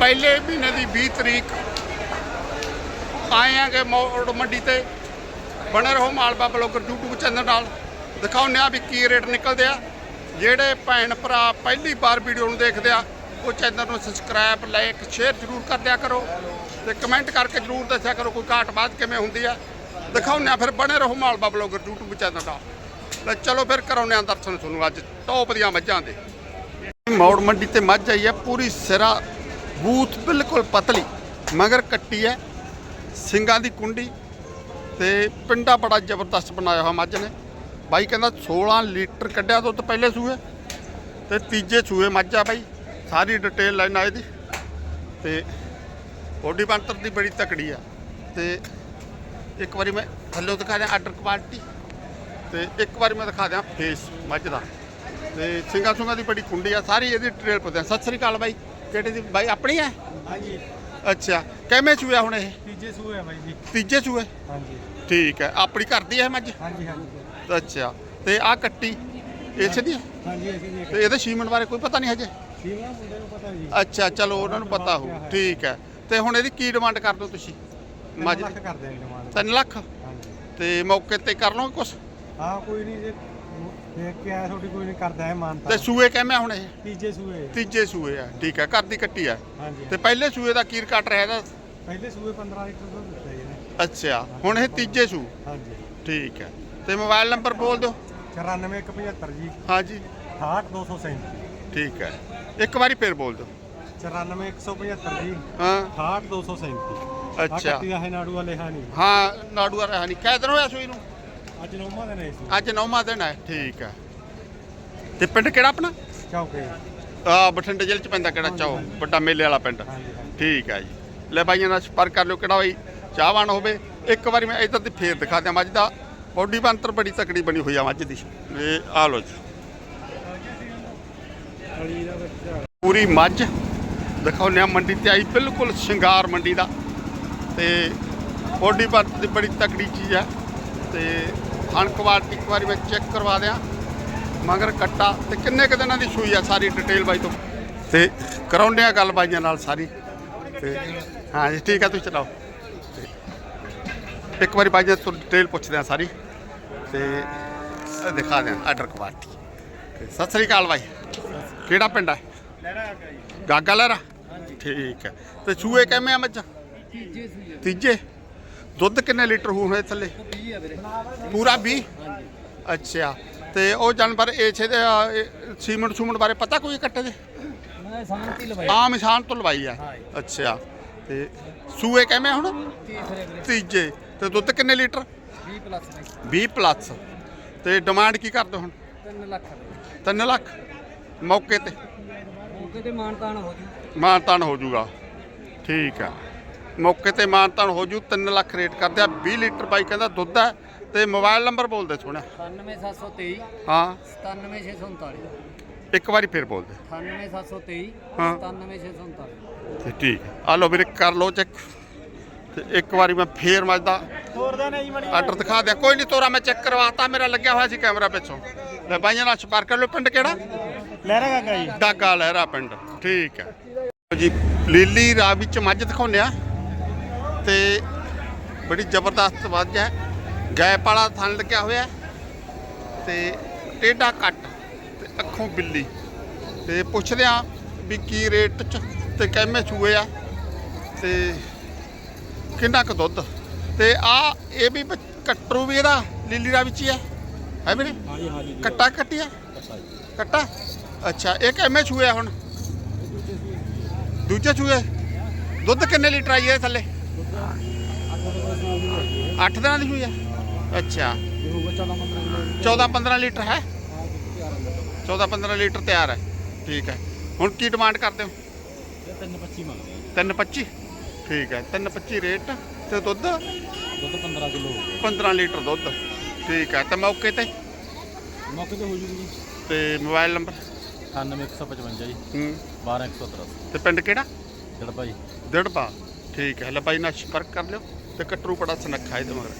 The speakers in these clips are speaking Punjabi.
ਪਹਿਲੇ ਮਹੀਨੇ ਦੀ 20 ਤਰੀਕ ਆਏ ਆਂਗੇ ਮੋੜ ਮੰਡੀ ਤੇ। ਬਣੇ ਰਹੋ ਮਾਲਵਾ ਬਲੌਗਰ YouTube ਚੈਨਲ ਨਾਲ। ਦਿਖਾਉਂਦੇ ਆ ਵੀ ਕੀ ਰੇਟ ਨਿਕਲਦੇ ਆ। ਜਿਹੜੇ ਭੈਣ ਭਰਾ ਪਹਿਲੀ ਵਾਰ ਵੀਡੀਓ ਨੂੰ ਦੇਖਦੇ ਆ, ਉਹ ਚੈਨਲ ਨੂੰ ਸਬਸਕ੍ਰਾਈਬ ਲਾਈਕ ਸ਼ੇਅਰ ਜ਼ਰੂਰ ਕਰ ਦਿਆ ਕਰੋ। ਤੇ ਕਮੈਂਟ ਕਰਕੇ ਜ਼ਰੂਰ ਦੱਸਿਆ ਕਰੋ ਕੋਈ ਘਾਟ ਬਾਤ ਕਿਵੇਂ ਹੁੰਦੀ ਆ। ਦਿਖਾਉਂਦੇ ਆ ਫਿਰ ਬਣੇ ਰਹੋ ਮਾਲਵਾ ਬਲੌਗਰ YouTube ਚੈਨਲ ਨਾਲ। ਲੈ ਚਲੋ ਫਿਰ ਕਰਾਉਂਦੇ ਆ ਦਰਸ਼ਨ ਤੁਹਾਨੂੰ ਅੱਜ। ਟੌਪ ਦੀਆਂ ਮੱਝਾਂ ਦੇ। ਮੌੜ ਮੰਡੀ ਤੇ ਮੱਝ ਆਈ ਹੈ ਪੂਰੀ ਸਿਰਾ ਬੂਥ ਬਿਲਕੁਲ ਪਤਲੀ, ਮਗਰ ਕੱਟੀ ਹੈ, ਸਿੰਘਾਂ ਦੀ ਕੁੰਡੀ ਤੇ ਪਿੰਡਾ ਬੜਾ ਜ਼ਬਰਦਸਤ ਬਣਾਇਆ ਹੋਇਆ ਮੱਝ ਨੇ। ਬਾਈ ਕਹਿੰਦਾ 16 ਲੀਟਰ ਕੱਢਿਆ ਦੁੱਧ ਪਹਿਲੇ ਸੂਏ ਤੇ ਤੀਜੇ ਸੂਏ ਮੱਝ ਆ ਬਾਈ, ਸਾਰੀ ਡਿਟੇਲ ਲੈਣ ਆਏ ਦੀ। ਤੇ ਬੋਡੀ ਬੰਤਰ ਦੀ ਬੜੀ ਤਕੜੀ ਆ। ਤੇ ਇੱਕ ਵਾਰੀ ਮੈਂ ਥੱਲੋਂ ਦਿਖਾ ਦਿਆਂ ਆਰਡਰ ਕੁਆਲਿਟੀ ਤੇ ਇੱਕ ਵਾਰੀ ਮੈਂ ਦਿਖਾ ਦਿਆਂ ਫੇਸ ਮੱਝ ਦਾ। ਤੇ ਸਿੰਘਾਂ ਸੁੰਗਾਂ ਦੀ ਬੜੀ ਕੁੰਡੀ ਆ, ਸਾਰੀ ਇਹਦੀ ਡਿਟੇਲ ਪੁੱਛਦੇ ਆ। ਸਤਿ ਸ੍ਰੀ ਅਕਾਲ ਬਾਈ। ਕਿਹੜੇ ਦੀ? ਬਾਈ ਆਪਣੀ ਆ ਹਾਂਜੀ। ਅੱਛਾ। ਕਿਵੇਂ ਚੂਆ ਹੁਣ ਇਹ? ਤੀਜੇ ਸੂਏ ਆ ਬਾਈ ਜੀ। ਤੀਜੇ ਚੂਏ ਹਾਂਜੀ। ਠੀਕ ਹੈ। ਆਪਣੀ ਕਰਦੀ ਹੈ ਮੱਝ ਹਾਂਜੀ ਹਾਂਜੀ ਅੱਛਾ। ਤੇ ਆ ਕੱਟੀ ਇਸੇ ਦੀ ਹੈ? ਹਾਂਜੀ ਅਸੀਂ ਜੀ ਤੇ ਇਹਦੇ ਸ਼ੀਮਨ ਬਾਰੇ ਕੋਈ ਪਤਾ ਨਹੀਂ ਹਜੇ? ਸੀਮਾ ਮੁੰਡੇ ਨੂੰ ਪਤਾ ਜੀ। ਅੱਛਾ ਚਲੋ ਉਹਨਾਂ ਨੂੰ ਪਤਾ ਹੋ ਠੀਕ ਹੈ। ਤੇ ਹੁਣ ਇਹਦੀ ਕੀ ਡਿਮਾਂਡ ਕਰ ਦੋ ਤੁਸੀਂ? ਮੱਝ ਲੱਖ ਦੀ ਕਰਦੇ ਆ ਡਿਮਾਂਡ। 3 ਲੱਖ? ਹਾਂਜੀ। ਤੇ ਮੌਕੇ ਤੇ ਕਰ ਲਓਗੇ ਕੁਛ? ਹਾਂ ਕੋਈ ਨਹੀਂ ਜੇ ਦੇਖ ਕੇ ਆਇਆ ਤੁਹਾਡੀ ਕੋਈ ਨਹੀਂ ਕਰਦਾ ਹੈ ਮਾਨਤਾ। ਤੇ ਸੂਏ ਕਿਵੇਂ ਹੁਣ ਇਹ? ਤੀਜੇ ਸੂਏ। ਤੀਜੇ ਸੂਏ ਆ ਠੀਕ ਹੈ ਘਰ ਦੀ ਕੱਟੀ ਆ। ਹਾਂਜੀ। ਤੇ ਪਹਿਲੇ ਸੂਏ ਦਾ ਕੀਰ ਕੱਟ ਰਿਹਾ ਇਹਦਾ? ਪਹਿਲੇ ਸੂਏ 15 ਲੀਟਰ ਦੁੱਧ ਦਿੱਤਾ ਜੀ ਇਹਨੇ। ਅੱਛਾ ਹੁਣ ਇਹ ਤੀਜੇ ਸੂ। ਹਾਂਜੀ। ਠੀਕ ਹੈ ਤੇ ਮੋਬਾਈਲ ਨੰਬਰ ਬੋਲ ਦਿਓ। 94175 ਜੀ। ਹਾਂਜੀ। 68237 ਠੀਕ ਹੈ ਇੱਕ ਵਾਰੀ ਫੇਰ ਬੋਲ ਦਿਓ। 94175 ਜੀ। ਹਾਂ। 68237 ਅੱਛਾ। ਕੱਟੀ ਦਾ ਹੈ ਨਾੜੂ ਵਾਲੇ ਹਾਂ ਨਹੀਂ। ਹਾਂ ਨਾੜੂਆ ਰਹਾ ਨਹੀਂ। ਕਿਹ ਦਿਨ ਹੋਇਆ ਸੂਈ ਨੂੰ? ਅੱਜ ਨੌਵਾਂ ਦਿਨ ਹੈ ਇਸ ਅੱਜ ਨੌਵਾਂ ਦਿਨ ਹੈ। ਠੀਕ ਹੈ। ਤੇ ਪਿੰਡ ਕਿਹੜਾ ਆਪਣਾ? ਚੌਕੇ। ਆ ਬਠਿੰਡੇ ਜ਼ਿਲ੍ਹੇ ਚ ਪੈਂਦਾ ਕਿਹੜਾ? ਚਾਓ ਵੱਡਾ ਮੇਲੇ ਵਾਲਾ ਪਿੰਡ। ਠੀਕ ਹੈ ਜੀ। ਲੈ ਬਾਈਆਂ ਨਾਲ ਸੰਪਰਕ ਕਰ ਲਿਓ ਕਿਹੜਾ ਬਈ ਚਾਹਵਾਨ ਹੋਵੇ। ਇੱਕ ਵਾਰੀ ਮੈਂ ਇੱਧਰ ਦੀ ਫੇਰ ਦਿਖਾ ਦਿਆਂ ਮੱਝ ਦਾ ਬੋਡੀ ਬੰਤਰ ਬੜੀ ਤਕੜੀ ਬਣੀ ਹੋਈ ਆ ਮੱਝ ਦੀ। ਇਹ ਆ ਲੋ ਜੀ। ਪੂਰੀ ਮੱਝ ਦਿਖਾਉਂਦੇ ਆ ਮੰਡੀ ਤੇ ਆਈ ਬਿਲਕੁਲ ਸ਼ਿੰਗਾਰ ਮੰਡੀ ਦਾ। ਤੇ ਬੋਡੀ ਬੰਤਰ ਦੀ ਬੜੀ ਤਕੜੀ ਚੀਜ਼ ਹੈ। ਤੇ ਥਣ ਕੁਆਲਿਟੀ ਇੱਕ ਵਾਰੀ ਮੈਂ ਚੈੱਕ ਕਰਵਾ ਦਿਆਂ। ਮਗਰ ਕੱਟਾ ਤੇ ਕਿੰਨੇ ਕੁ ਦਿਨਾਂ ਦੀ ਸੂਈ ਆ ਸਾਰੀ ਡਿਟੇਲ ਬਾਈ ਤੋਂ। ਤੇ ਕਰਾਉਂਦੇ ਆ ਗੱਲ ਬਾਈਆਂ ਨਾਲ ਸਾਰੀ। ਤੇ ਹਾਂ ਜੀ ਠੀਕ ਆ ਤੁਸੀਂ ਚਲਾਓ। ਇੱਕ ਵਾਰੀ ਬਾਈਆਂ ਤੋਂ ਡਿਟੇਲ ਪੁੱਛਦੇ ਆ ਸਾਰੀ। ਤੇ ਦਿਖਾ ਦਿਆਂ ਆਰਡਰ ਕੁਆਲਿਟੀ। ਤੇ ਸਤਿ ਸ੍ਰੀ ਅਕਾਲ ਬਾਈ। ਕਿਹੜਾ ਪਿੰਡ ਹੈ ਗਾਗਾ ਲਹਿਰਾ? ਠੀਕ ਹੈ ਤੇ ਸੂਏ ਕਿਵੇਂ ਆ ਮੱਝਾਂ? ਤੀਜੇ ਸੂਏ। ਤੀਜੇ? ਦੁੱਧ ਕਿੰਨੇ ਲੀਟਰ ਹੋਏ ਥੱਲੇ 20 ਆ ਵੀਰੇ ਪੂਰਾ 20 ਅੱਛਾ ਤੇ ਉਹ ਜਾਨਵਰ ਇਹ ਸੀਮੈਂਟ ਸੂਮੈਂਟ ਬਾਰੇ ਪਤਾ ਕੋਈ ਕੱਟੇ ਦੇ? ਮੈਂ ਲਵਾਈ ਇਨਸਾਨ ਤੋਂ ਲਵਾਈ ਆ। ਅੱਛਾ ਤੇ ਸੂਏ ਕਿਵੇਂ ਹੁਣ? ਤੀਸਰੇ ਵੀਰੇ ਤੀਜੇ ਤੇ ਦੁੱਧ ਕਿੰਨੇ ਲੀਟਰ? 20 ਪਲੱਸ ਨੇ। 20 ਪਲੱਸ ਤੇ ਡਿਮਾਂਡ ਕੀ ਕਰਦੇ ਹੁਣ? 3 ਲੱਖ। ਦੇ 3 ਲੱਖ ਮੌਕੇ ਤੇ? ਮੌਕੇ ਤੇ ਮਾਨਤਾਨ ਹੋ ਜੂ। ਮਾਨਤਾਨ ਹੋ ਜਾਊਗਾ ਠੀਕ ਆ। ਮੌਕੇ ਤੇ ਮਾਨਤਾਨ ਹੋ ਜੂ 3 ਲੱਖ ਰੇਟ ਕਰਦੇ ਆ 20 ਲੀਟਰ ਬਾਈ ਕਹਿੰਦਾ ਦੁੱਧ ਹੈ ਤੇ ਮੋਬਾਈਲ ਨੰਬਰ ਬੋਲਦੇ ਸੋਹਣਾ। 97723 ਹਾਂ। 97639 ਇੱਕ ਵਾਰੀ ਫੇਰ ਬੋਲਦੇ 97723 ਹਾਂ। 97639 ਤੇ ਠੀਕ। ਆ ਲਓ ਵੀਰੇ ਕਰ ਲਓ ਚੈੱਕ। ਤੇ ਇੱਕ ਵਾਰੀ ਮੈਂ ਫੇਰ ਮਣੀ। ਆਰਡਰ ਦਿਖਾ ਦਿਆਂ। ਕੋਈ ਨਹੀਂ ਤੋਰਾ ਮੈਂ ਚੈੱਕ ਕਰਵਾਤਾ ਮੇਰਾ ਲੱਗਿਆ ਹੋਇਆ ਸੀ ਕੈਮਰਾ ਪਿੱਛੋਂ। ਲੈ ਬਾਈਆਂ ਨਾਲ ਸੰਪਰਕ ਕਰ ਲਓ। ਪਿੰਡ ਕਿਹੜਾ? ਲਹਿਰਾ ਕਾਕਾ ਜੀ। ਡਾਗਾ ਲਹਿਰਾ ਪਿੰਡ। ਠੀਕ ਹੈ। ਜੀ ਲੀਲੀ ਰਾਹ ਵਿੱਚ ਮੱਝ ਦਿਖਾਉਂਦੇ ਆ। ਤੇ ਬੜੀ ਜ਼ਬਰਦਸਤ ਮੱਝ ਹੈ। ਗੈਪ ਵਾਲਾ ਥਣ ਲੱਗਿਆ ਹੋਇਆ ਤੇ ਟੇਢਾ ਕੱਟ ਤੇ ਅੱਖੋਂ ਬਿੱਲੀ। ਤੇ ਪੁੱਛਦੇ ਆ ਵੀ ਕੀ ਰੇਟ ਚ ਤੇ ਕਿੰਨੇ ਚੂਏ ਆ ਤੇ ਕਿੰਨਾ ਕੁ ਦੁੱਧ। ਤੇ ਆ ਇਹ ਵੀ ਕੱਟਰੂ ਵੀ ਇਹਦਾ ਲੀਲੀ ਰਾਹ ਵਿੱਚ ਹੀ ਹੈ। ਹੈ ਵੀਰੇ ਹਾਂਜੀ ਹਾਂਜੀ ਕੱਟਾ ਕੱਟਿਆ ਕੱਟਾ ਅੱਛਾ ਇਹ ਕਿਵੇਂ ਛੂਏ ਹੁਣ? ਦੂਜੇ ਛੂਏ। ਦੁੱਧ ਕਿੰਨੇ ਲੀਟਰ ਆਈ ਹੈ ਥੱਲੇ? 8 ਦਿਨਾਂ ਦੀ ਹੋਈ ਹੈ ਅੱਛਾ। 14 15 ਲੀਟਰ ਹੈ? 14 15 ਲੀਟਰ ਤਿਆਰ ਹੈ। ਠੀਕ ਹੈ। ਹੁਣ ਕੀ ਡਿਮਾਂਡ ਕਰਦੇ ਹੋ? 325 ਮੰਗਦੇ 325 ਠੀਕ ਹੈ। 325 ਰੇਟ ਤੇ ਦੁੱਧ? ਦੁੱਧ 15 ਕਿਲੋ 15 ਲੀਟਰ ਦੁੱਧ। ਠੀਕ ਹੈ। ਤੇ ਮੌਕੇ ਤੇ? ਮੌਕੇ ਤੇ ਹੋ ਜੂਗੀ ਤੇ ਮੋਬਾਈਲ ਨੰਬਰ 98155 ਜੀ। ਹੂੰ। 12183 ਤੇ ਪਿੰਡ ਕਿਹੜਾ? ਜਿਹੜਾ ਭਾਈ ਦਿੜਬਾ ਠੀਕ ਹੈ। ਲੈ ਨਾਲ ਸੰਪਰਕ ਕਰ ਲਿਓ ਤੇ ਕਟਰੂ ਬੜਾ ਸਨੱਖਾ ਇਹਦੇ ਮਗਰ।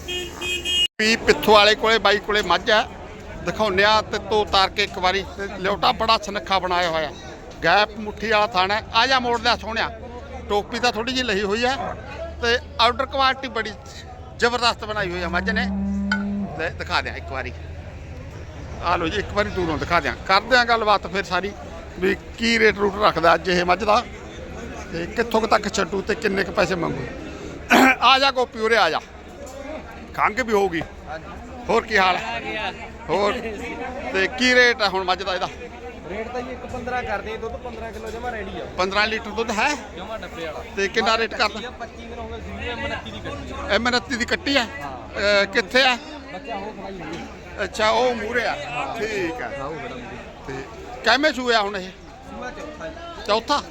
ਵੀ ਪਿੱਥੋਂ ਵਾਲੇ ਕੋਲੇ, ਬਾਈ ਕੋਲੇ ਮੱਝ ਹੈ। ਦਿਖਾਉਂਦੇ ਆ ਤੇ ਤੋ ਉਤਾਰ ਕੇ ਇੱਕ ਵਾਰੀ ਲਿਓਟਾ ਬੜਾ ਸਨੱਖਾ ਬਣਾਇਆ ਹੋਇਆ। ਗੈਪ ਮੁੱਠੀ ਵਾਲਾ ਥਾਣਾ ਆ ਜਾ ਮੋੜ ਲਿਆ ਸੋਹਣਿਆ। ਟੋਪੀ ਤਾਂ ਥੋੜੀ ਜਿਹੀ ਲਹੀ ਹੋਈ ਹੈ। ਤੇ ਆਊਟਰ ਕੁਆਲਿਟੀ ਬੜੀ ਜ਼ਬਰਦਸਤ ਬਣਾਈ ਹੋਈ ਹੈ ਮੱਝ ਨੇ। ਲੈ, ਦਿਖਾ ਦਿਆਂ ਇੱਕ ਵਾਰੀ। ਆ ਲਓ ਜੀ, ਇੱਕ ਵਾਰੀ ਦੂਰੋਂ ਦਿਖਾ ਦਿਆਂ। ਕਰਦੇ ਆ ਗੱਲਬਾਤ ਫਿਰ ਸਾਰੀ ਵੀ ਕੀ ਰੇਟ ਰੂਟ ਰੱਖਦਾ ਅੱਜ ਇਹ ਮੱਝ ਦਾ। ਤੇ ਕਿੱਥੋਂ ਕੁ ਤੱਕ ਛੱਡੂ ਤੇ ਕਿੰਨੇ ਕੁ ਪੈਸੇ ਮੰਗੂ? ਆ ਜਾ ਗੋਪੀ ਉਰੇ ਆ ਜਾ। ਖੰਘ ਵੀ ਹੋਊਗੀ। ਹੋਰ ਕੀ ਹਾਲ ਹੈ ਹੋਰ ਤੇ ਕੀ ਰੇਟ ਹੈ ਹੁਣ ਮੱਝ ਦਾ ਇਹਦਾ? ਰੇਟ ਤਾਂ ਜੀ 1.15 ਕਰਦੇ ਆ, ਦੁੱਧ 15 ਕਿਲੋ ਜਮਾ ਰੈਡੀ ਆ। 15 ਲੀਟਰ ਦੁੱਧ ਹੈ? ਜਮਾ ਡੱਬੇ ਵਾਲਾ। ਤੇ ਕਿੰਨਾ ਰੇਟ ਕਰਦਾ? 25 ਦਿਨ ਹੋ ਗਏ ਸੀ ਇਹ ਮਨੱਤੀ ਦੀ ਕੱਟੀ 29 ਦੀ ਕੱਟੀ ਹੈ। ਅਹ ਕਿੱਥੇ ਹੈ ਬੱਚਾ ਹੋ ਖਵਾਈ ਹੋਈ ਅੱਛਾ ਉਹ ਮੂਰੇ ਆ। ਠੀਕ ਹੈ ਆਓ ਬੜਾ ਤੇ ਕਿਵੇਂ ਸੂਆ ਹੁਣ ਇਹ? ਸੂਆ ਚੌਥਾ ਜੀ। ਚੌਥਾ?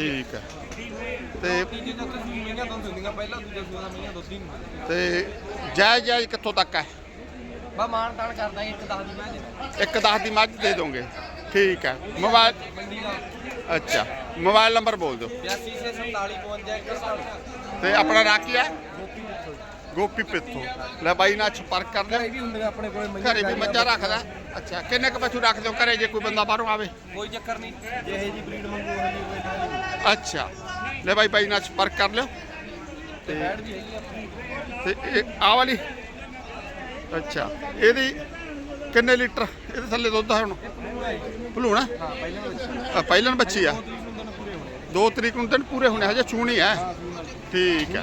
ਠੀਕ ਹੈ। ਤੇ ਤੀਜੇ ਚੌਥੇ ਸੂਈ ਮਹੀਆਂ ਦੁੱਧ ਦਿੰਦੀਆਂ ਪਹਿਲਾਂ ਦੂਜੇ ਸੂਆ ਦਾ ਮਹੀਆਂ ਦੁੱਧ ਹੀ ਨਹੀਂ ਤੇ ਜਾਇਜ਼ ਜਾਇਜ਼ ਕਿੱਥੋਂ ਤੱਕ ਹੈ? ਬਾ ਮਾਨ ਤਾਨ ਕਰਦਾ ਇੱਕ ਦਸ ਦੀ ਮੈਂ ਇੱਕ 10 ਦੀ ਮੱਝ ਦੇ ਦੋਗੇ। ਠੀਕ ਹੈ। ਮੋਬਾਈਲ ਮੰਡੀ ਦਾ ਅੱਛਾ। ਮੋਬਾਈਲ ਨੰਬਰ ਬੋਲ ਦਿਓ। 82 ਸੇ 47 52 147 ਤੇ ਆਪਣਾ ਨਾਂ ਕੀ ਹੈ? ਗੋਪੀ ਪਿੱਥੋਂ। ਲੈ ਬਾਈ ਨਾਲ ਸੰਪਰਕ ਕਰ ਲਿਓ ਘਰੇ ਵੀ ਹੁੰਦੇ ਨੇ ਆਪਣੇ ਕੋਲੇ ਘਰੇ ਵੀ ਮੱਝਾਂ ਰੱਖਦਾ। ਅੱਛਾ। ਕਿੰਨੇ ਕੁ ਪਸ਼ੂ ਰੱਖਦੇ ਹੋ? ਘਰੇ ਜੇ ਕੋਈ ਬੰਦਾ ਬਾਹਰੋਂ ਆਵੇ। ਕੋਈ ਚੱਕਰ ਨਹੀਂ। ਜਿਹੇ ਜੀ ਬਰੀਡ ਮੰਗੂ ਜੀ ਕੋਈ ਨਾ ਅੱਛਾ। ਲੈ ਬਾਈ ਬਾਈ ਨਾਲ ਸੰਪਰਕ ਕਰ ਲਿਓ। ਤੇ ਤੇ ਇਹ ਆਹ ਵਾਲੀ। ਅੱਛਾ ਇਹਦੀ ਕਿੰਨੇ ਲੀਟਰ? ਇਹਦੇ ਥੱਲੇ ਦੁੱਧ ਹੈ ਹੁਣ। ਭਲੂਣਾ? ਹਾਂ ਪਹਿਲਾਂ ਆ, ਬੱਚੀ ਆ। ਦੋ ਤਰੀਕ ਨੂੰ ਦਿਨ ਪੂਰੇ ਹੋਣੇ ਹਜੇ ਚੂਣੀ ਹੈ ਠੀਕ ਹੈ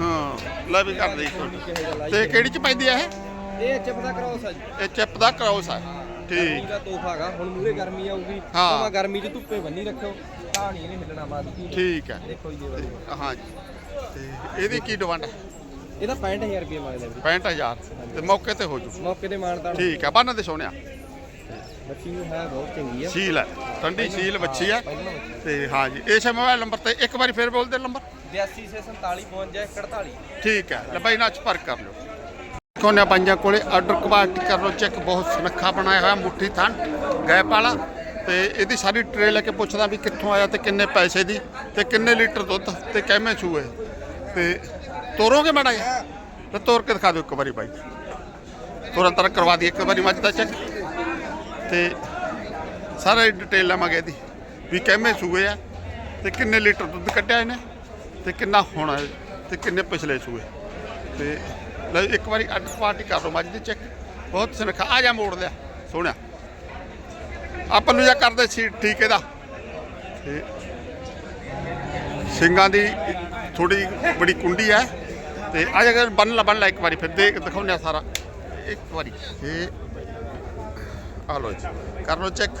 ਹਾਂ ਲੈ ਵੀ ਕਰ ਦੇ ਤੇ ਕਿਹੜੀ ਚ ਪੈਂਦੀ ਆ ਇਹ? ਇਹ ਚਿਪ ਦਾ ਕਰਾਉਸ ਆ ਜੀ। ਇਹ ਚਿਪ ਦਾ ਕਰਾਉਸ ਆ। ਠੀਕ ਦਾ ਤੋਹਫਾ ਹੈਗਾ। ਹੁਣ ਮੂਰੇ ਗਰਮੀ ਆਊਗੀ ਹਾਂ। ਭਾਵੇਂ ਗਰਮੀ 'ਚ ਧੁੱਪੇ ਬੰਨੀ ਰੱਖਿਓ। ਤਾਂ ਨਹੀਂ ਇਹਨੇ ਹਿੱਲਣਾ ਬਾਦ ਕੀ ਠੀਕ ਹੈ। ਦੇਖੋ ਜੀ ਇਹ ਵਾਲੀ। ਤੇ ਇਹਦੀ ਕੀ ਡਿਮਾਂਡ ਹੈ? ਇਹਦਾ 65000 ਰੁਪਏ ਮੰਗਦੇ ਵੀਰੇ। 65000 ਤੇ ਮੌਕੇ ਤੇ ਹੋ ਜੂ। ਮੌਕੇ ਤੇ ਮਾਨਤਾਨ ਠੀਕ ਹੈ ਬੰਨ ਦੇ ਸੋਹਣਿਆ। ਬੱਚੀ ਨੂੰ ਹੈ ਬਹੁਤ ਚੰਗੀ ਆ। ਸੀਲ ਹੈ ਠੰਡੀ ਸੀਲ ਬੱਚੀ ਹੈ। ਪਹਿਲਾਂ ਬੱਚੀ। ਤੇ ਹਾਂ ਜੀ ਇਸੇ ਮੋਬਾਈਲ ਨੰਬਰ ਤੇ ਇੱਕ ਵਾਰੀ ਫੇਰ ਬੋਲ ਦੇ ਨੰਬਰ 82 ਸੇ 47 52 48 ਠੀਕ ਹੈ ਲੈ ਬਾਈ ਨਾਲ ਸੰਪਰਕ ਕਰ ਲਿਓ। ਕੋਨੇ ਪੰਜਾਂ ਕੋਲੇ ਆਰਡਰ ਕੁਆਲਿਟੀ ਕਰ ਲਓ ਚੈੱਕ ਬਹੁਤ ਸੁਨੱਖਾ ਬਣਾਇਆ ਹੋਇਆ ਮੁੱਠੀ ਥਣ ਗੈਪ ਵਾਲਾ। ਤੇ ਇਹਦੀ ਸਾਰੀ ਟਰੇ ਲੈ ਕੇ ਪੁੱਛਦਾ ਵੀ ਕਿੱਥੋਂ ਆਇਆ ਤੇ ਕਿੰਨੇ ਪੈਸੇ ਦੀ ਤੇ ਕਿੰਨੇ ਲੀਟਰ ਦੁੱਧ ਤੇ ਕਿਵੇਂ ਸੂਏ ਤੇ ਤੋਰੋਗੇ ਮੈਡਮ ਜਿਹਾ? ਤੇ ਤੋਰ ਕੇ ਦਿਖਾ ਦਿਓ ਇੱਕ ਵਾਰੀ ਬਾਈ। ਤੁਰੰਤ ਤਰ ਕਰਵਾ ਦੀ ਇੱਕ ਵਾਰੀ ਮੱਝ ਦਾ ਚੈੱਕ ਤੇ ਸਾਰਾ ਡਿਟੇਲ ਲਵਾਂਗੇ ਇਹਦੀ, ਵੀ ਕਿਵੇਂ ਸੂਏ ਆ ਤੇ ਕਿੰਨੇ ਲੀਟਰ ਦੁੱਧ ਕੱਢਿਆ ਇਹਨੇ ਤੇ ਕਿੰਨਾ ਹੋਣਾ ਹੈ ਤੇ ਕਿੰਨੇ ਪਿਛਲੇ ਸੂਏ ਤੇ ਲੈ ਇੱਕ ਵਾਰੀ ਅੱਡ ਪਾਰਟੀ ਕਰ ਲਓ ਮੱਝ ਦੀ ਚੈੱਕ ਬਹੁਤ ਸਨਖਾ। ਆ ਜਾ ਮੋੜ ਲਿਆ। ਸੋਹਣਿਆ। ਆਪਾਂ ਨੂੰ ਜਾ ਕਰਦੇ ਸੀ ਠੀਕ ਇਹਦਾ ਤੇ ਸਿੰਘਾਂ ਦੀ ਥੋੜੀ ਬੜੀ ਕੁੰਡੀ ਹੈ। ਤੇ ਆ ਜਾ ਬੰਨ ਲਾ ਬੰਨ ਲਾ ਇੱਕ ਵਾਰੀ, ਫਿਰ ਦੇ ਦਿਖਾਉਂਦੇ ਆ ਸਾਰਾ। ਇੱਕ ਵਾਰੀ ਇਹ ਆ ਲੋ ਜੀ, ਕਰ ਲੋ ਚੈੱਕ।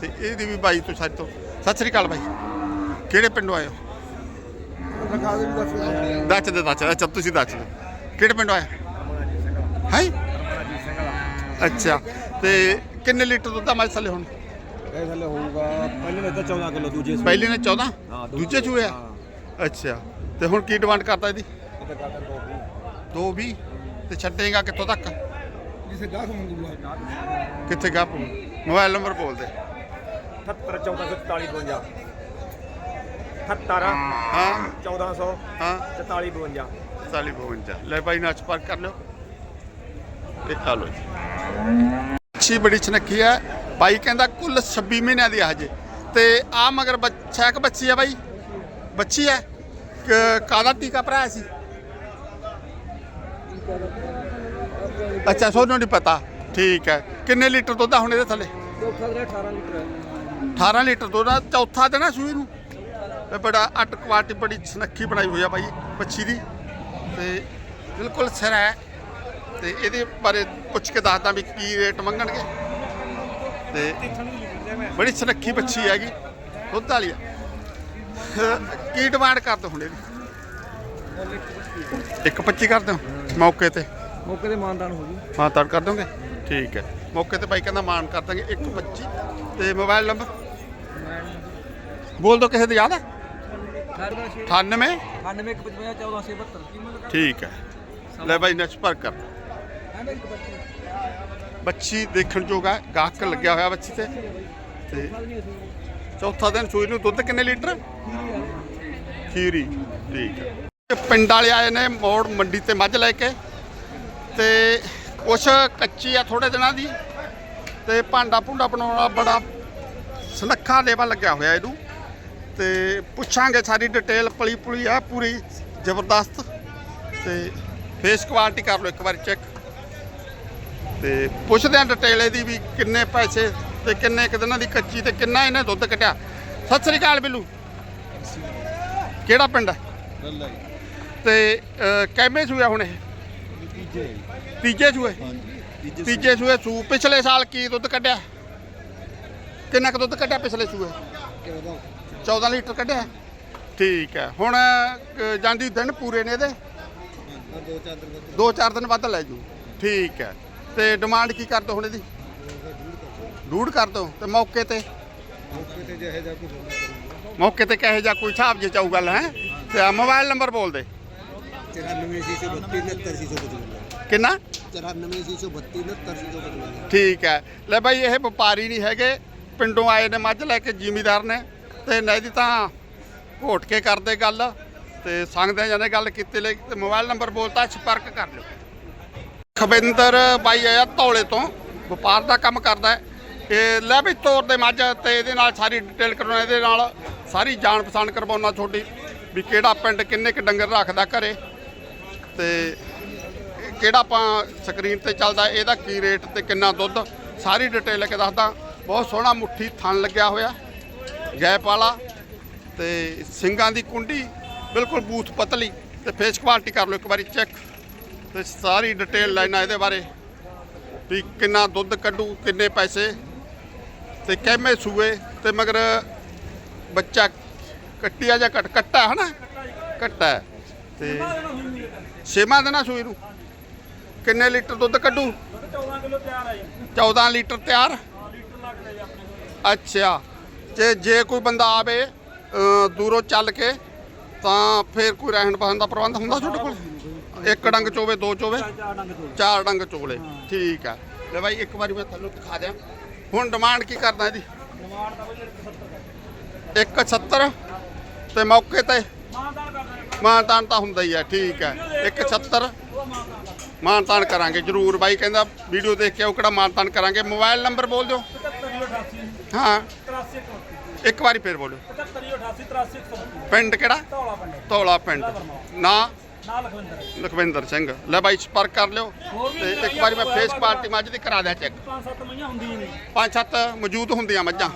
ਤੇ ਇਹਦੀ ਵੀ ਬਾਈ ਤੋਂ ਸਾਡੇ ਤੋਂ। ਸਤਿ ਸ੍ਰੀ ਅਕਾਲ ਬਾਈ। ਕਿਹੜੇ ਪਿੰਡੋਂ ਆਏ ਹੋ? ਰਖਾ ਦੇ ਵੀ ਦੱਸ ਅੱਛਾ, ਤੁਸੀਂ ਦੱਸ ਦਿਓ ਕਿਹੜੇ ਪਿੰਡੋਂ ਆਏ? ਹੈ? ਅੱਛਾ, ਤੇ ਕਿੰਨੇ ਲੀਟਰ ਦੁੱਧ ਆ ਮੱਝ ਥੱਲੇ ਹੁਣ? ਇਹ ਥੱਲੇ ਹੋਊਗਾ ਪਹਿਲੇ ਨੇ ਤਾਂ 14 ਕਿਲੋ ਦੂਜੇ ਪਹਿਲੇ ਨੇ 14 ਹਾਂ, ਦੂਜੇ ਦੂਜੇ ਚੂਏ ਆ? ਅੱਛਾ। ਤੇ ਹੁਣ ਕੀ ਡਿਮਾਂਡ ਕਰਤਾ ਇਹਦੀ? ਇਹ ਤਾਂ ਕਾਟਾ 2 20 ਤੇ ਛੱਡੇਗਾ ਕਿੱਥੋਂ ਤੱਕ? ਜਿਸੇ ਗਾਹ ਮੰਗੂਗਾ ਕਿੱਥੇ ਗਾ ਮੋਬਾਈਲ ਨੰਬਰ ਬੋਲ ਦੇ। 78 1444 52 78 ਹਾਂ। 1400 ਹਾਂ। 44 52 45 52 ਲੈ ਭਾਈ ਨਾਲ ਸੰਪਰਕ ਕਰ ਲਿਓ। ਇਹ ਆ ਲੋ ਜੀ। ਅੱਛੀ ਬੜੀ ਚਨੱਕੀ ਹੈ। ਬਾਈ ਕਹਿੰਦਾ ਕੁੱਲ 26 ਮਹੀਨਿਆਂ ਦੀ ਆ ਹਜੇ। ਤੇ ਆ ਮਗਰ ਬੱਚਾ ਇੱਕ ਬੱਚੀ ਹੈ ਬਾਈ। ਬੱਚੀ ਹੈ। ਕ- ਕਾਹਦਾ ਟੀਕਾ ਭਰਾਇਆ ਸੀ? ਅੱਛਾ ਸੋਨੂੰ ਨਹੀਂ ਪਤਾ। ਠੀਕ ਹੈ। ਕਿੰਨੇ ਲੀਟਰ ਦੁੱਧ ਆ ਹੁਣ ਇਹਦੇ ਥੱਲੇ? ਚੌਥਾ ਜਿਹੜਾ 18 ਲੀਟਰ ਹੈ। 18 ਲੀਟਰ ਦੁੱਧ ਆ। ਚੌਥਾ ਦੇਣਾ ਸੂਈ ਨੂੰ? ਤੇ ਬੜਾ ਅੱਟ ਕੁਆਲਿਟੀ ਬੜੀ ਸੁਨੱਖੀ ਬਣਾਈ ਹੋਈ ਆ ਬਾਈ ਬੱਚੀ ਦੀ। ਤੇ ਬਿਲਕੁਲ ਸਿਰ ਹੈ। ਤੇ ਇਹਦੇ ਬਾਰੇ ਪੁੱਛ ਕੇ ਦੱਸਦਾ ਵੀ ਕੀ ਰੇਟ ਮੰਗਣਗੇ। ਤੇ ਬੜੀ ਸੁਨੱਖੀ ਬੱਚੀ ਹੈਗੀ ਦੁੱਧ ਵਾਲੀ ਆ। ਕੀ ਡਿਮਾਂਡ ਕਰਦੇ ਹੁਣ ਇਹਦੀ ਇੱਕ 25 ਕਰ ਦਿਓ ਮੌਕੇ ਤੇ। ਮੌਕੇ ਤੇ ਮਾਨਦਾਨ ਹੋ ਜੂ। ਹਾਂ ਤੜ ਕਰ ਦੋਗੇ? ਠੀਕ ਹੈ। ਮੌਕੇ ਤੇ ਬਾਈ ਕਹਿੰਦਾ ਮਾਨ ਕਰ ਦਾਂਗੇ ਇੱਕ 25 ਤੇ ਮੋਬਾਈਲ ਨੰਬਰ ਬੋਲ ਦੋ ਕਿਸੇ ਦੇ ਯਾਦ ਹੈ? 98 98 ਠੀਕ ਹੈ। ਲੈ ਬਾਈ ਨੈਕਸਟ ਪਰ ਕਰ। ਬੱਚੀ ਦੇਖਣ ਯੋਗ ਹੈ ਗਾਹਕ ਲੱਗਿਆ ਹੋਇਆ ਬੱਚੀ ਤੇ। ਤੇ ਚੌਥਾ ਦਿਨ ਸੂਈ ਨੂੰ ਦੁੱਧ ਕਿੰਨੇ ਲੀਟਰ? ਖੀਰੀ। ਠੀਕ ਹੈ ਪਿੰਡ ਵਾਲੇ ਆਏ ਨੇ ਮੋੜ ਮੰਡੀ ਤੇ ਮੱਝ ਲੈ ਕੇ। ਤੇ ਕੁਛ ਕੱਚੀ ਆ ਥੋੜੇ ਦਿਨਾਂ ਦੀ। ਤੇ ਭਾਂਡਾ ਭੁੰਡਾ ਬਣਾਉਣਾ ਬੜਾ ਸੁਨੱਖਾ ਲੇਵਾ ਲੱਗਿਆ ਹੋਇਆ ਇਹਨੂੰ। ਤੇ ਪੁੱਛਾਂਗੇ ਸਾਰੀ ਡਿਟੇਲ ਪਲੀ ਪੁਲੀ ਆ ਪੂਰੀ ਜ਼ਬਰਦਸਤ। ਤੇ ਫੇਸ ਕੁਆਲਿਟੀ ਕਰ ਲਓ ਇੱਕ ਵਾਰੀ ਚੈੱਕ ਤੇ ਪੁੱਛਦੇ ਆ ਡਿਟੇਲ ਇਹਦੀ ਵੀ ਕਿੰਨੇ ਪੈਸੇ ਤੇ ਕਿੰਨੇ ਕੁ ਦਿਨਾਂ ਦੀ ਕੱਚੀ ਤੇ ਕਿੰਨਾ ਇਹਨੇ ਦੁੱਧ ਕੱਢਿਆ ਸਤਿ ਸ੍ਰੀ ਅਕਾਲ ਬਿੱਲੂ। ਕਿਹੜਾ ਪਿੰਡ ਹੈ? ਲੱਲਾ ਤੇ ਅਹ, ਕਿੰਨੇ ਸੂਆ ਹੁਣ ਇਹ? ਤੀਜੇ ਤੀਜੇ ਸੂਏ? ਹਾਂਜੀ ਤੀਜੇ ਸੂਏ। ਸੂ ਪਿਛਲੇ ਸਾਲ ਕੀ ਦੁੱਧ ਕੱਢਿਆ? ਕਿੰਨਾ ਕੁ ਦੁੱਧ ਕੱਢਿਆ ਪਿਛਲੇ ਸੂਏ? 14 ਲੀਟਰ ਕੱਢਿਆ? ਠੀਕ ਹੈ। ਹੁਣ ਅਹ, ਜਾਂਦੀ ਦਿਨ ਪੂਰੇ ਨੇ ਇਹਦੇ? ਦੋ ਚਾਰ ਦਿਨ ਦੋ ਚਾਰ ਦਿਨ ਵੱਧ ਲੈ ਜੂ। ਠੀਕ ਹੈ। ਤੇ ਡਿਮਾਂਡ ਕੀ ਕਰ ਦੋ ਹੁਣ ਇਹਦੀ? ਡੂੜ ਕਰ ਦੋ ਤੇ ਮੌਕੇ ਤੇ? ਮੌਕੇ ਤੇ ਜਿਹੇ ਜਾ ਕੋਈ ਮੌਕੇ ਤੇ ਕਹੇ ਜਾ ਕੋਈ ਹਿਸਾਬ ਜੇ ਚਾਊ ਗੱਲ, ਹੈ? ਤੇ ਮੋਬਾਈਲ ਨੰਬਰ ਬੋਲ ਦੇ। 94 ਸੀ 32 69 ਸੀ 55 ਕਿੰਨਾ? 94 ਸੀ 32 69 ਸੀ 55 ਠੀਕ ਹੈ। ਲੈ ਬਾਈ, ਇਹ ਵਪਾਰੀ ਨਹੀਂ ਹੈਗੇ। ਪਿੰਡੋਂ ਆਏ ਨੇ, ਮੱਝ ਲੈ ਕੇ ਜ਼ਿਮੀਦਾਰ ਨੇ। ਤੇ ਨਹੀਂ ਦੀ ਤਾਂ ਘੋਟ ਕੇ ਕਰਦੇ ਗੱਲ। ਤੇ ਸੰਗਦੇ ਜਾਨੇ ਗੱਲ ਕੀਤੀ ਲਈ। ਤੇ ਮੋਬਾਈਲ ਨੰਬਰ ਬੋਲਤਾ, ਸੰਪਰਕ ਕਰ ਲਿਓ। ਖਬਿੰਦਰ ਬਾਈ ਆਇਆ ਧੌਲੇ ਤੋਂ, ਵਪਾਰ ਦਾ ਕੰਮ ਕਰਦਾ ਹੈ। ਇਹ ਲੈ ਵੀ ਤੋਰ ਦੇ ਮੱਝ ਤੇ ਇਹਦੇ ਨਾਲ ਸਾਰੀ ਡਿਟੇਲ ਕਰਵਾਉਣਾ, ਇਹਦੇ ਨਾਲ ਸਾਰੀ ਜਾਣ ਪਛਾਣ ਕਰਵਾਉਣਾ ਤੁਹਾਡੀ, ਵੀ ਕਿਹੜਾ ਪਿੰਡ ਕਿੰਨੇ ਕ ਡੰਗਰ ਰੱਖਦਾ ਘਰੇ। ਤੇ ਕਿਹੜਾ ਆਪਾਂ ਸਕਰੀਨ ਤੇ ਚੱਲਦਾ, ਇਹਦਾ ਕੀ ਰੇਟ ਤੇ ਕਿੰਨਾ ਦੁੱਧ, ਸਾਰੀ ਡਿਟੇਲ ਲੈ ਕੇ ਦੱਸਦਾ। ਬਹੁਤ ਸੋਹਣਾ ਮੁੱਠੀ ਥਣ ਲੱਗਿਆ ਹੋਇਆ ਗੈਪ ਵਾਲਾ ਤੇ ਸਿੰਗਾਂ ਦੀ ਕੁੰਡੀ, ਬਿਲਕੁਲ ਬੂਥ ਪਤਲੀ, ਤੇ ਫੇਸ ਕੁਆਲਿਟੀ ਕਰ ਲਓ ਇੱਕ ਵਾਰੀ ਚੈੱਕ ਤੇ ਸਾਰੀ ਡਿਟੇਲ ਲੈਣਾ ਇਹਦੇ ਬਾਰੇ ਵੀ ਕਿੰਨਾ ਦੁੱਧ ਕੱਢੂ, ਕਿੰਨੇ ਪੈਸੇ ਤੇ ਕਿਵੇਂ ਸੂਏ ਤੇ ਮਗਰ ਬੱਚਾ ਕੱਟਿਆ ਜਾਂ ਕੱਟ ਕੱਟਾ ਹੈ ਨਾ ਕੱਟਾ ਹੈ। ਤੇ ਛੇਵਾਂ ਦਿਨਾਂ ਸੂਈ ਨੂੰ। ਕਿੰਨੇ ਲੀਟਰ ਦੁੱਧ ਕੱਢੂ? 14 ਕਿਲੋ ਤਿਆਰ ਆ ਜੀ 14 ਲੀਟਰ ਤਿਆਰ। ਲੀਟਰ ਲੱਗਦਾ ਜੀ ਆਪਣੇ ਅੱਛਾ। ਤੇ ਜੇ ਕੋਈ ਬੰਦਾ ਆਵੇ ਦੂਰੋਂ ਚੱਲ ਕੇ, ਤਾਂ ਫਿਰ ਕੋਈ ਰਹਿਣ ਬਸਣ ਦਾ ਪ੍ਰਬੰਧ ਹੁੰਦਾ ਤੁਹਾਡੇ ਕੋਲ? ਇੱਕ ਡੰਗ ਚੋਵੇ ਦੋ ਚੋਵੇ? ਚਾਰ ਡੰਗ ਤੋਂ ਚਾਰ ਡੰਗ ਚੋਲੇ ਠੀਕ ਆ। ਲੈ ਬਾਈ ਇੱਕ ਵਾਰੀ ਮੈਂ ਤੁਹਾਨੂੰ ਦਿਖਾ ਦਿਆਂ। ਹੁਣ ਡਿਮਾਂਡ ਕੀ ਕਰਦਾ ਇਹਦੀ? ਡਿਮਾਂਡ ਦਾ ਬਈ 70 170 ਤੇ ਮੌਕੇ ਤੇ? ਮਾਨਤਾਨ ਤਾਂ ਹੁੰਦਾ ਹੀ ਆ ਠੀਕ ਹੈ 170 ਉਹ ਮਾਨਦਾਨ ਦਾ ਮਾਨਤਾਨ ਕਰਾਂਗੇ ਜਰੂਰ। ਬਾਈ ਕਹਿੰਦਾ ਵੀਡੀਓ ਦੇਖ ਕੇ ਉਹ ਕਿਹੜਾ ਮਾਨਤਾਨ ਕਰਾਂਗੇ। ਮੋਬਾਈਲ ਨੰਬਰ ਬੋਲ ਦਿਓ। 75 ਹਾਂ। 83 ਇੱਕ ਵਾਰੀ ਫੇਰ ਬੋਲੋ। 75 88 83 132 ਪਿੰਡ ਕਿਹੜਾ? ਧੌਲਾ ਪਿੰਡ। ਧੌਲਾ ਪਿੰਡ। ਨਾ? ਲਖਵਿੰਦਰ। ਲਖਵਿੰਦਰ ਸਿੰਘ। ਲੈ ਬਾਈ ਸੰਪਰਕ ਕਰ ਲਿਓ। ਤੇ ਇੱਕ ਵਾਰੀ ਮੈਂ ਫੇਸ ਪਾਰਟੀ ਮੱਝ ਦੀ ਕਰਾ ਦਿਆਂ ਚੈੱਕ ਪੰਜ ਸੱਤ ਮਈਆਂ ਹੁੰਦੀਆਂ ਨੇ ਪੰਜ ਸੱਤ ਮੌਜੂਦ ਹੁੰਦੀਆਂ ਮੱਝਾਂ।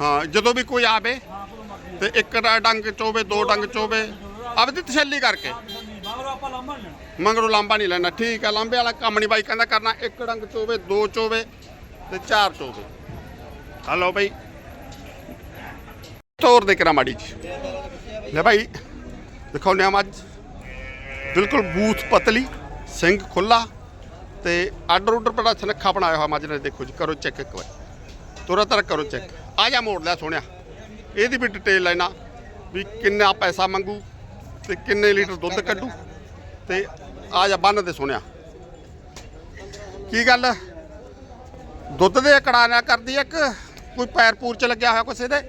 ਹਾਂ ਜਦੋਂ ਵੀ ਕੋਈ ਆਵੇ ਤੇ ਇੱਕ ਡੰਗ ਚੋਵੇ ਦੋ ਡੰਗ ਚੋਵੇ ਆਪਦੀ ਤਸੱਲੀ ਕਰਕੇ। ਮੰਗਰੋਂ ਲਾਂਬਾ ਨਹੀਂ ਲੈਣਾ। ਠੀਕ ਹੈ ਲਾਂਬੇ ਵਾਲਾ ਕੰਮ ਨਹੀਂ ਬਾਈ ਕਹਿੰਦਾ ਕਰਨਾ। ਇੱਕ ਡੰਗ ਚੋਵੇ ਦੋ ਚੋਵੇ ਤੇ ਚਾਰ ਚੋਵੇ। ਹਲੋ ਬਾਈ। ਤੋਰ ਦੇ ਕਰਾ ਮਾੜੀ ਜੀ ਲੈ ਬਾਈ ਦਿਖਾਉਂਦੇ ਆ ਮੱਝ। ਬਿਲਕੁਲ ਬੂਥ ਪਤਲੀ ਸਿੰਘ ਖੁੱਲਾ ਤੇ ਆਰਡਰ ਉਡਰ ਬੜਾ ਸੁਨੱਖਾ ਬਣਾਇਆ ਹੋਇਆ ਮੱਝ ਨੇ ਦੇਖੋ ਜੀ ਕਰੋ ਚੈੱਕ ਇੱਕ ਵਾਰ। ਤੁਰਾ ਤਰ ਕਰੋ ਚੈੱਕ ਆ ਜਾ ਮੋੜ ਲਿਆ ਸੋਹਣਿਆ। ਇਹਦੀ ਵੀ ਡਿਟੇਲ ਲੈਣਾ ਵੀ ਕਿੰਨਾ ਪੈਸਾ ਮੰਗੂ ਤੇ ਕਿੰਨੇ ਲੀਟਰ ਦੁੱਧ ਕੱਢੂ ਤੇ ਆ ਜਾ ਬੰਨ ਦੇ ਸੋਹਣਿਆ। ਕੀ ਗੱਲ? ਦੁੱਧ ਦੇ ਕੜਾ ਨਾ ਕਰਦੀ ਇੱਕ। ਕੋਈ ਪੈਰ ਪੂਰ ਚ ਲੱਗਿਆ ਹੋਇਆ ਕਿਸੇ ਦੇ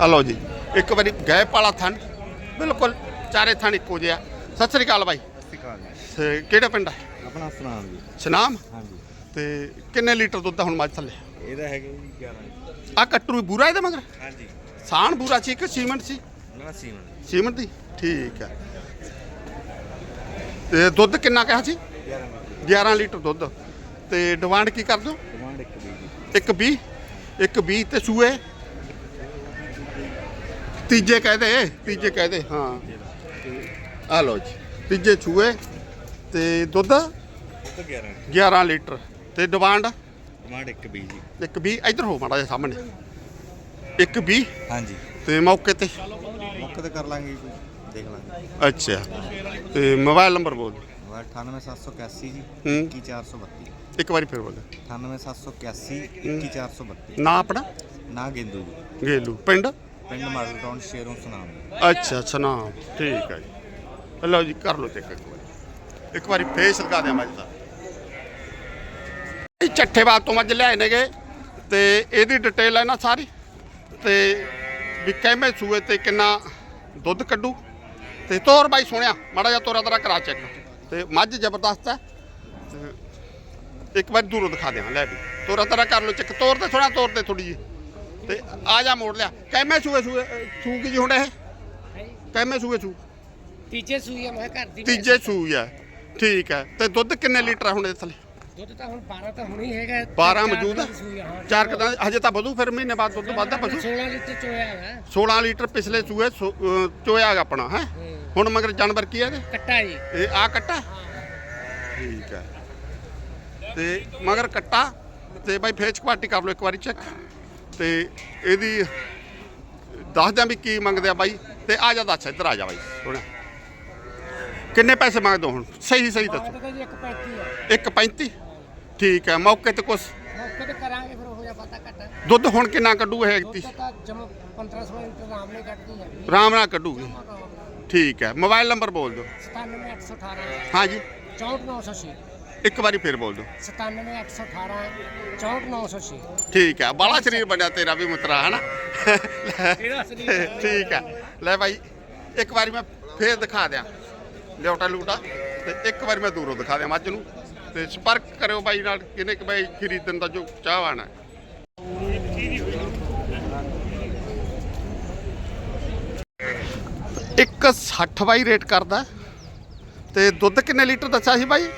ਆ ਲਓ ਜੀ ਇੱਕ ਵਾਰੀ ਗੈਪ ਵਾਲਾ ਥਣ। ਬਿਲਕੁਲ ਚਾਰੇ ਥਣ ਇੱਕੋ ਜਿਹਾ ਸਤਿ ਸ੍ਰੀ ਅਕਾਲ ਬਾਈ। ਤੇ ਕਿਹੜਾ ਪਿੰਡ ਹੈ ਆਪਣਾ ਸੁਨਾਮ ਜੀ। ਸਨਾਮ? ਹਾਂਜੀ। ਤੇ ਕਿੰਨੇ ਲੀਟਰ ਦੁੱਧ ਆ ਹੁਣ ਮੱਝ ਥੱਲੇ? ਇਹਦਾ ਹੈਗਾ ਜੀ 11 ਆ ਕੱਟਰੂ ਬੂਰਾ ਇਹਦੇ ਮਗਰ? ਹਾਂਜੀ। ਸਾਣ ਬੂਰਾ ਸੀ ਕਿ ਸੀਮੈਂਟ ਸੀ? ਨਾ ਸੀਮਨ ਸੀਮੈਂਟ ਦੀ? ਠੀਕ ਹੈ ਤੇ ਦੁੱਧ ਕਿੰਨਾ ਕਿਹਾ ਸੀ? 11 11 ਲੀਟਰ ਦੁੱਧ। ਤੇ ਡਿਮਾਂਡ ਕੀ ਕਰ ਦਿਓ ਡਿਮਾਂਡ ਇੱਕ ਦੀ ਜੀ। ਇੱਕ 20 ਇੱਕ 20 ਤੇ ਸੂਏ? ਤੀਜੇ ਕਹਦੇ ਤੀਜੇ ਕਹਦੇ ਹਾਂ। ਆ ਲਓ ਜੀ ਤੀਜੇ ਸੂਏ ਤੇ ਦੁੱਧ ਉਹ ਤਾਂ 11 11 ਲੀਟਰ ਤੇ ਡਿਮਾਂਡ? ਡਿਮਾਂਡ ਇੱਕ ਵੀ ਜੀ। ਇੱਕ 20 ਇੱਧਰ ਹੋ ਮਾੜਾ ਜਿਹਾ ਸਾਹਮਣੇ। ਇੱਕ 20 ਹਾਂਜੀ। ਤੇ ਮੌਕੇ ਤੇ? ਮੌਕੇ ਤੇ ਕਰ ਲਾਂਗੇ ਜੀ ਦੇਖ ਲਾਂਗੇ। ਅੱਛਾ ਤੇ ਮੋਬਾਈਲ ਨੰਬਰ ਬੋਲ 98781 ਜੀ ਹੂੰ। 21432 ਇੱਕ ਵਾਰੀ ਫਿਰ ਬੋਲ 98781 21432 ਨਾ ਆਪਣਾ? ਨਾ ਗੇਂਦੂ ਜੀ। ਗੇਲੂ ਪਿੰਡ? ਪਿੰਡ ਮਾਡਲ ਟਾਊਨ ਸ਼ੇਰੋਂ ਸੁਨਾਮ ਅੱਛਾ ਅੱਛਾ ਨਾ ਠੀਕ ਹੈ ਜੀ। ਲਓ ਜੀ, ਕਰ ਲਓ ਚੈੱਕ ਇੱਕ ਵਾਰੀ। ਇੱਕ ਵਾਰੀ ਫੇਸ ਲਗਾ ਦਿਆਂ ਮੱਝ ਦਾ ਇਹ ਚੱਠੇਵਾਲ ਤੋਂ ਮੱਝ ਲਿਆਏ ਨੇਗੇ ਤੇ ਇਹਦੀ ਡਿਟੇਲ ਹੈ ਨਾ ਸਾਰੀ। ਤੇ ਵੀ ਕਿਵੇਂ ਸੂਏ ਤੇ ਕਿੰਨਾ ਦੁੱਧ ਕੱਢੂ। ਤੇ ਤੋਰ ਬਾਈ ਸੁਣਿਆ ਮਾੜਾ ਜਿਹਾ ਤੋਰਾ ਤਰਾ ਕਰਾ ਚੈੱਕ। ਤੇ ਮੱਝ ਜ਼ਬਰਦਸਤ ਹੈ। ਤੇ ਇੱਕ ਵਾਰ ਦੂਰੋਂ ਦਿਖਾ ਦਿਆਂ, ਲੈ ਵੀ। ਤੋਰਾ ਤਰਾ ਕਰ ਲਓ ਚੈੱਕ, ਤੋਰ ਤੇ ਥੋੜਾ ਤੋਰ ਤੇ ਥੋੜੀ ਜੀ ਤੇ ਆ ਜਾ ਮੋੜ ਲਿਆ। ਕਿਵੇਂ ਸੂਏ ਸੂਏ ਸੂ ਕੀ ਜੀ ਹੁੰਦਾ ਇਹ? ਕਿਵੇਂ ਸੂਏ ਸੂ। ਤੀਜੇ ਸੂਈ ਆ ਮੈਂ ਘਰ ਦੀ ਤੀਜੇ ਸੂਈ ਆ। ਠੀਕ ਹੈ ਤੇ ਦੁੱਧ ਕਿੰਨੇ ਲੀਟਰ ਆ ਹੁਣ ਇਹਦੇ ਥੱਲੇ ਦੁੱਧ ਤਾਂ ਹੁਣ 12 ਤਾਂ ਹੁਣੀ ਹੈਗਾ। 12 ਚਾਰ ਮੌਜੂਦ ਆ? ਚਾਰ ਕਦਾਂ ਹਜੇ ਤਾਂ ਵਧੂ ਫਿਰ ਮਹੀਨੇ ਬਾਅਦ ਦੁੱਧ ਵੱਧਦਾ ਪਸ਼ੂ। 16 ਲੀਟਰ ਚੋਇਆ ਹੈ 16 ਲੀਟਰ ਪਿਛਲੇ ਸੂਏ ਚੋਇਆ ਗਾ ਆਪਣਾ ਹੈ? ਹੁਣ ਮਗਰ ਜਾਨਵਰ ਕੀ ਹੈ ਕੱਟਾ ਜੀ। ਇਹ ਆ ਕੱਟਾ? ਠੀਕ ਹੈ ਤੇ ਮਗਰ ਕੱਟਾ। ਤੇ ਬਾਈ ਫੇਸ ਕੁਆਲਿਟੀ ਕਰ ਲਓ ਇੱਕ ਵਾਰੀ ਚੈੱਕ ਤੇ ਇਹਦੀ ਦੱਸਦਿਆਂ ਵੀ ਕੀ ਮੰਗਦੇ ਆ ਬਾਈ ਤੇ ਆ ਜਾ ਦੱਸ ਇੱਧਰ ਆ ਜਾ ਬਾਈ ਥੋੜਾ ਕਿੰਨੇ ਪੈਸੇ ਮੰਗਦੇ ਹੋ ਹੁਣ? ਸਹੀ ਸਹੀ ਦੱਸੋ। ਤਾਂ ਜੀ 135 ਆ। 1.35 ਠੀਕ ਹੈ ਮੌਕੇ ਤੇ ਕੁਛ? ਮੌਕੇ ਤੇ ਕਰਾਂਗੇ ਫਿਰ ਹੋ ਜਾ ਪਤਾ ਘਟਾ। ਦੁੱਧ ਹੁਣ ਕਿੰਨਾ ਕੱਢੂ ਇਹ ਦੁੱਧ ਤਾਂ ਜਮ 1500 ਲੀਟਰ ਆਰਾਮ ਨਾਲ ਕੱਢਦੀ ਹੈ ਆਰਾਮ ਨਾਲ ਕੱਢੂਗੀ। ਠੀਕ ਹੈ ਮੋਬਾਈਲ ਨੰਬਰ ਬੋਲ ਦਿਓ। 97818 ਹਾਂਜੀ। 64906 ਇੱਕ ਵਾਰੀ ਫਿਰ ਬੋਲ ਦਿਓ। 97818 64906 ਠੀਕ ਹੈ ਬਾਲਾ ਸਰੀਰ ਬਣਿਆ ਤੇਰਾ ਵੀ ਮੁੱਤਰਾ ਹਨਾ? ਇਹਦਾ ਸਰੀਰ ਠੀਕ ਹੈ ਲੈ ਭਾਈ ਇੱਕ ਵਾਰੀ ਮੈਂ ਫੇਰ ਦਿਖਾ ਦਿਆਂ। ਲਿਓਟਾ ਲੂਟਾ ਤੇ ਇੱਕ ਵਾਰੀ ਮੈਂ ਦੂਰੋਂ ਦਿਖਾ ਦਿਆਂ ਮੱਝ ਨੂੰ। ਤੇ ਸੰਪਰਕ ਕਰਿਓ ਬਾਈ ਨਾਲ ਕਿਨੇ ਕਿ ਬਾਈ ਖਰੀਦਣ ਦਾ ਜੋ ਚਾਹਵਾਨ ਹੈ ਇੱਕ 60 ਬਾਈ ਰੇਟ ਕਰਦਾ। ਤੇ ਦੁੱਧ ਕਿੰਨੇ ਲੀਟਰ ਦੱਸਿਆ ਸੀ ਬਾਈ?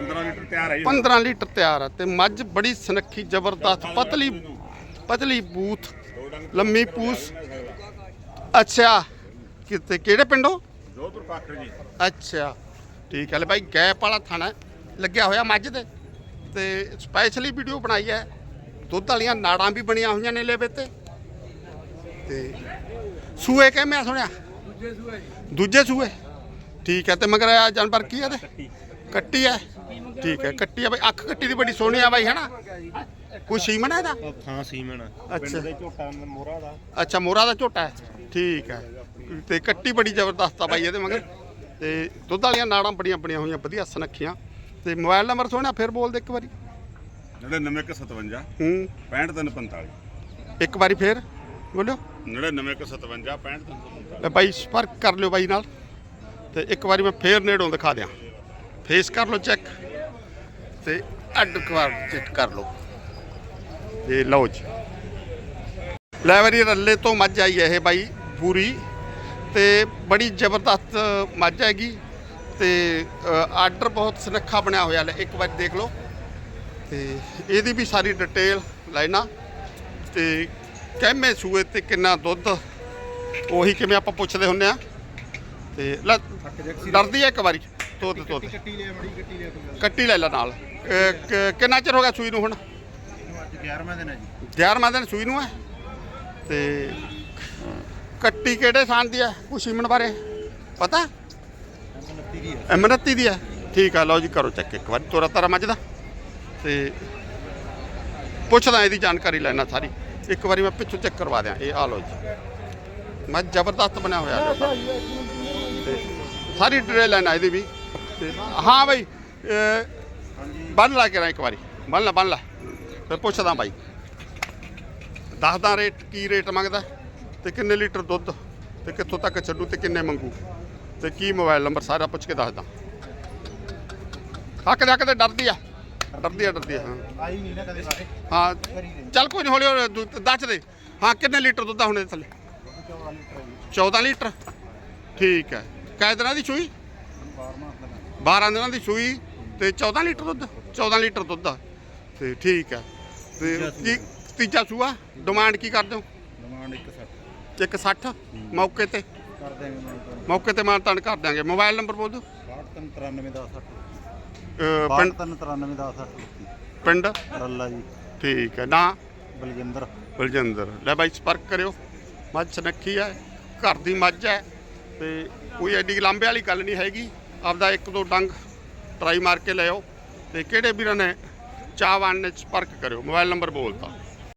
15 ਲੀਟਰ ਤਿਆਰ ਹੈ ਜੀ। 15 ਲੀਟਰ ਤਿਆਰ ਆ ਤੇ ਮੱਝ ਬੜੀ ਸੁਨੱਖੀ ਜ਼ਬਰਦਸਤ ਪਤਲੀ ਪਤਲੀ ਬੂਥ ਲੰਮੀ ਪੂਸ। ਅੱਛਾ ਕਿਤੇ ਕਿਹੜੇ ਪਿੰਡੋਂ? ਜੋਧਪੁਰ ਪਾਖਰ ਜੀ। ਅੱਛਾ ਠੀਕ ਹੈ ਲੈ ਭਾਈ ਗੈਪ ਵਾਲਾ ਥਾਣਾ ਲੱਗਿਆ ਹੋਇਆ ਮੱਝ ਦੇ। ਤੇ ਸਪੈਸ਼ਲੀ ਵੀਡੀਓ ਬਣਾਈ ਹੈ। ਦੁੱਧ ਵਾਲੀਆਂ ਨਾੜਾਂ ਵੀ ਬਣੀਆਂ ਹੋਈਆਂ ਨੇ ਲੇਵੇ ਤੇ। ਤੇ ਸੂਏ ਕਿਵੇਂ ਆ ਸੁਣਿਆ? ਦੂਜੇ ਸੂਏ ਠੀਕ ਹੈ ਤੇ ਮਗਰ ਆ ਜਾਨਵਰ ਕੀ ਹੈ ਤੇ ਕੱਟੀ ਹੈ ਠੀਕ ਹੈ ਕੱਟੀ ਹੈ ਬਈ। ਅੱਖ ਕੱਟੀ ਦੀ ਬੜੀ ਸੋਹਣੀ ਆ ਬਾਈ ਹੈਨਾ? ਕੋਈ ਸੀਮਨ ਹੈ ਇਹਦਾ? ਹਾਂ ਸੀਮਨ ਅੱਛਾ। ਦੇ ਝੋਟਾ ਮੋਰਾ ਦਾ। ਅੱਛਾ ਮੋਰਾ ਦਾ ਝੋਟਾ ਹੈ ਠੀਕ ਹੈ ਤੇ ਕੱਟੀ ਬੜੀ ਜ਼ਬਰਦਸਤ ਆ ਬਾਈ ਇਹਦੇ ਮਗਰ। ਤੇ ਦੁੱਧ ਵਾਲੀਆਂ ਨਾੜਾਂ ਬੜੀਆਂ ਬਣੀਆਂ ਹੋਈਆਂ ਵਧੀਆ ਸੁਨੱਖੀਆਂ। ਤੇ ਮੋਬਾਈਲ ਨੰਬਰ ਸੋਹਣਾ ਫਿਰ ਬੋਲ ਦੇ ਇੱਕ ਵਾਰੀ। 9957 ਹੂੰ। 65345 ਇੱਕ ਵਾਰੀ ਫੇਰ ਬੋਲਿਓ। 9957 65345 ਲੈ ਬਾਈ ਸੰਪਰਕ ਕਰ ਲਿਓ ਬਾਈ ਨਾਲ। ਤੇ ਇੱਕ ਵਾਰੀ ਮੈਂ ਫੇਰ ਨੇੜੋਂ ਦਿਖਾ ਦਿਆਂ। ਫੇਸ ਕਰ ਲਓ ਚੈੱਕ ਤੇ ਅੱਡ ਵਾਰ ਚੈੱਕ ਕਰ ਲਓ। ਤੇ ਲਓ ਜੀ। ਲੈ ਵਾਰੀ ਰੱਲੇ ਤੋਂ ਮੱਝ ਆਈ ਹੈ ਇਹ ਬਾਈ ਪੂਰੀ ਤੇ ਬੜੀ ਜ਼ਬਰਦਸਤ ਮੱਝ ਹੈਗੀ ਤੇ ਆਰਡਰ ਬਹੁਤ ਸੁਨੱਖਾ ਬਣਿਆ ਹੋਇਆ ਲੈ, ਇੱਕ ਵਾਰੀ ਦੇਖ ਲਓ। ਤੇ ਇਹਦੀ ਵੀ ਸਾਰੀ ਡਿਟੇਲ ਲੈਣਾ ਤੇ ਕਿੰਨੇ ਸੂਏ ਤੇ ਕਿੰਨਾ ਦੁੱਧ, ਉਹੀ ਕਿਵੇਂ ਆਪਾਂ ਪੁੱਛਦੇ ਹੁੰਨੇ ਆ। ਤੇ ਲੈ, ਡਰਦੀ ਹੈ ਇੱਕ ਵਾਰੀ। ਤੋਤ ਤੋਤ ਕੱਟੀ ਬੜੀ ਕੱਟੀ ਕੱਟੀ ਲੈ ਲੈ ਨਾਲ। ਕ- ਕਿੰਨਾ ਚਿਰ ਹੋ ਗਿਆ ਸੂਈ ਨੂੰ ਹੁਣ? ਅੱਜ 11ਵਾਂ ਦਿਨ ਹੈ ਜੀ। 11ਵਾਂ ਦਿਨ ਸੂਈ ਨੂੰ ਹੈ? ਤੇ ਕੱਟੀ ਕਿਹੜੇ ਸਾਨ ਦੀ ਹੈ? ਕੋਈ ਸੀਮਨ ਬਾਰੇ? ਪਤਾ? 29 ਦੀ ਹੈ। ਅਮਰਤੀ ਦੀ ਹੈ ਠੀਕ ਆ ਲਓ ਜੀ ਕਰੋ ਚੈੱਕ ਇੱਕ ਵਾਰੀ। ਤੋਰਾ ਤਾਰਾ ਮੱਝ ਦਾ ਤੇ ਪੁੱਛਦਾ ਇਹਦੀ ਜਾਣਕਾਰੀ ਲੈਣਾ ਸਾਰੀ। ਇੱਕ ਵਾਰੀ ਮੈਂ ਪਿੱਛੋਂ ਚੈੱਕ ਕਰਵਾ ਦਿਆਂ। ਇਹ ਆ ਲਓ ਜੀ। ਮੈਂ ਜ਼ਬਰਦਸਤ ਬਣਿਆ ਹੋਇਆ ਤੇ ਸਾਰੀ ਡਿਟੇਲ ਲੈਣਾ ਇਹਦੀ ਵੀ। ਤੇ ਹਾਂ ਬਾਈ ਬੰਨ ਲਾ ਕੇ ਰਾਂ ਇੱਕ ਵਾਰੀ। ਬੰਨ ਲਾ ਬੰਨ ਲਾ। ਫਿਰ ਪੁੱਛਦਾ ਬਾਈ। ਦੱਸਦਾ ਰੇਟ ਕੀ ਰੇਟ ਮੰਗਦਾ ਤੇ ਕਿੰਨੇ ਲੀਟਰ ਦੁੱਧ ਤੇ ਕਿੱਥੋਂ ਤੱਕ ਛੱਡੂ ਤੇ ਕਿੰਨੇ ਮੰਗੂ ਤੇ ਕੀ ਮੋਬਾਈਲ ਨੰਬਰ ਸਾਰਾ ਪੁੱਛ ਕੇ ਦੱਸਦਾ। ਹੱਕ ਦੇ ਹੱਕ ਤੇ ਡਰਦੀ ਆ। ਡਰਦੀ ਆ ਡਰਦੀ ਆ ਹਾਂ। ਆਈ ਨਹੀਂ ਨਾ ਕਦੇ ਸਾਰੇ ਹਾਂ ਚੱਲ ਕੋਈ ਨਹੀਂ ਹੌਲੀ ਦੱਸ ਦੇ। ਹਾਂ ਕਿੰਨੇ ਲੀਟਰ ਦੁੱਧ ਆ ਹੁਣ ਇਹਦੇ ਥੱਲੇ? 14 ਲੀਟਰ ਹੈ ਜੀ। 14 ਲੀਟਰ? ਠੀਕ ਹੈ। ਕੈ ਦਿਨਾਂ ਦੀ ਸੂਈ 12ਵਾਂ ਦਿਨ 12 ਦਿਨਾਂ ਦੀ ਸੂਈ ਤੇ 14 ਲੀਟਰ ਦੁੱਧ 14 ਲੀਟਰ ਦੁੱਧ ਆ। ਤੇ ਠੀਕ ਹੈ ਤੇ ਕੀ ਤੀਜਾ ਸੂਆ? ਡਿਮਾਂਡ ਕੀ ਕਰਦੇ ਹੋ? ਡਿਮਾਂਡ 160 ਇੱਕ 60 ਮੌਕੇ ਤੇ? ਕਰ ਤੁਹਾਨੂੰ। ਮੌਕੇ ਤੇ ਮਾਨਤਾਨ ਕਰ ਦਿਆਂਗੇ। ਮੋਬਾਈਲ ਨੰਬਰ ਬੋਲ ਦਿਓ। 6393 ਦਾ 60 ਅਹ ਪਿੰਡ 6393 ਦਾ 60 ਪਿੰਡ? ਰੱਲਾ ਜੀ। ਠੀਕ ਹੈ ਨਾ? ਬਲਜਿੰਦਰ। ਬਲਜਿੰਦਰ। ਲੈ ਬਾਈ ਸੰਪਰਕ ਕਰਿਓ। ਮੱਝ ਸੁਨੱਖੀ ਹੈ ਘਰ ਦੀ ਮੱਝ ਹੈ ਤੇ ਕੋਈ ਐਡੀ ਲਾਂਬੇ ਵਾਲੀ ਗੱਲ ਨਹੀਂ ਹੈਗੀ। ਆਪਦਾ ਇੱਕ ਦੋ ਡੰਗ ਟਰਾਈ ਮਾਰ ਕੇ ਲਿਓ ਤੇ ਕਿਹੜੇ ਵੀਰਾਂ ਨੇ ਚਾਹ ਚਾਹਵਾਨ ਨੇ ਸੰਪਰਕ ਕਰਿਓ, ਮੋਬਾਈਲ ਨੰਬਰ ਬੋਲਤਾ।